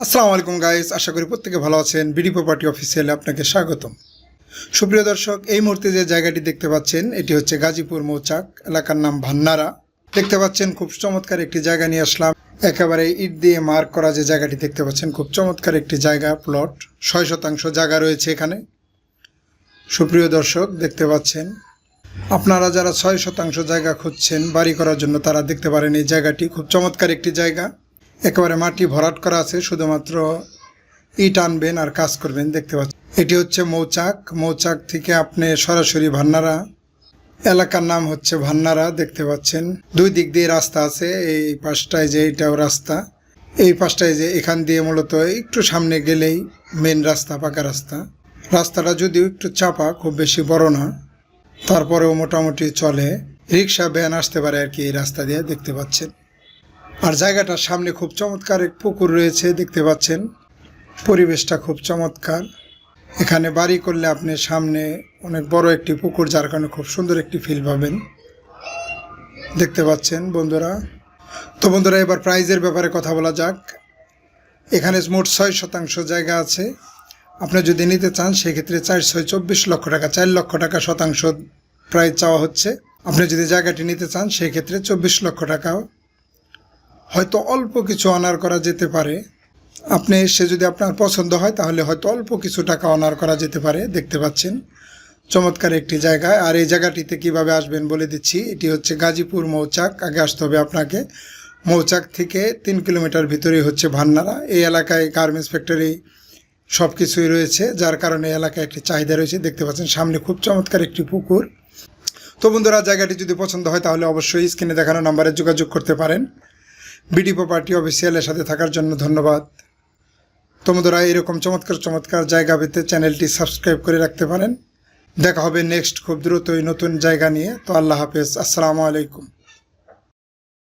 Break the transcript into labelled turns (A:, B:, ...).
A: আসসালামু আলাইকুম গাইস আশা করি প্রত্যেকে ভালো আছেন। বিডি প্রপার্টি অফিসিয়ালে আপনাকে স্বাগতম। সুপ্রিয় দর্শক, এই মুহূর্তে যে জায়গাটি দেখতে পাচ্ছেন, এটি হচ্ছে গাজীপুর মৌচাক এলাকার নাম ভান্নারা। দেখতে পাচ্ছেন, খুব চমৎকার একটি জায়গা নিয়ে আসলাম। একেবারে ইট দিয়ে মার্ক করা যে জায়গাটি দেখতে পাচ্ছেন, খুব চমৎকার একটি জায়গা প্লট ছয় শতাংশ জায়গা রয়েছে এখানে। সুপ্রিয় দর্শক, দেখতে পাচ্ছেন, আপনারা যারা ছয় শতাংশ জায়গা খুঁজছেন, বাড়ি করার জন্য তারা দেখতে পারেন এই জায়গাটি। খুব চমৎকার একটি জায়গা। একেবারে মাটি ভরাট করা আছে, শুধুমাত্র ইট আনবেন আর কাজ করবেন, দেখতে পাচ্ছেন। এটি হচ্ছে মৌচাক। মৌচাক থেকে আপনি সরাসরি ভান্নারা, এলাকার নাম হচ্ছে ভান্নারা, দেখতে পাচ্ছেন। দুই দিক দিয়ে রাস্তা আছে, এই পাশটায় যে এটাও রাস্তা। এই পাশটায় যে এখান দিয়ে মূলত একটু সামনে গেলেই মেন রাস্তা, পাকা রাস্তা। রাস্তাটা যদিও একটু চাপা, খুব বেশি বড় না, তারপরেও মোটামুটি চলে। রিক্সা, ভ্যান আসতে পারে আর কি এই রাস্তা দিয়ে, দেখতে পাচ্ছেন। আর জায়গাটার সামনে খুব চমৎকার এক পুকুর রয়েছে, দেখতে পাচ্ছেন। পরিবেশটা খুব চমৎকার। এখানে বাড়ি করলে আপনি সামনে অনেক বড় একটি পুকুর, যার কারণে খুব সুন্দর একটি ফিল পাবেন। দেখতে পাচ্ছেন বন্ধুরা। তো বন্ধুরা, এবার প্রাইজের ব্যাপারে কথা বলা যাক। এখানে মোট ছয় শতাংশ জায়গা আছে। আপনি যদি নিতে চান, সেক্ষেত্রে চার, ছয়, চব্বিশ লক্ষ টাকা, চার লক্ষ টাকা শতাংশ প্রাইস চাওয়া হচ্ছে। আপনি যদি জায়গাটি নিতে চান, সেক্ষেত্রে চব্বিশ লক্ষ টাকা হয়তো অল্প কিছু অনার করা যেতে পারে। আপনি এসে যদি আপনার পছন্দ হয়, তাহলে হয়তো অল্প কিছু টাকা অনার করা যেতে পারে, দেখতে পাচ্ছেন। চমৎকার একটি জায়গা। আর এই জায়গাটিতে কীভাবে আসবেন বলে দিচ্ছি, এটি হচ্ছে গাজীপুর মৌচাক। আগে আসতে হবে আপনাকে। মৌচাক থেকে তিন কিলোমিটার ভিতরেই হচ্ছে ভান্নারা। এই এলাকায় গার্মেন্টস ফ্যাক্টরি সব কিছুই রয়েছে, যার কারণে এলাকায় একটি চাহিদা রয়েছে। দেখতে পাচ্ছেন, সামনে খুব চমৎকার একটি পুকুর। তো বন্ধুরা, জায়গাটি যদি পছন্দ হয়, তাহলে অবশ্যই স্ক্রিনে দেখানো নাম্বারে যোগাযোগ করতে পারেন। বিডি পার্টি অফিসিয়ালের সাথে থাকার জন্য ধন্যবাদ। তোমরা এরকম চমৎকার চমৎকার জায়গা পেতে চ্যানেলটি সাবস্ক্রাইব করে রাখতে পারেন। দেখা হবে নেক্সট খুব দ্রুতই নতুন জায়গা নিয়ে। তো আল্লাহ হাফেজ। আসসালামু আলাইকুম।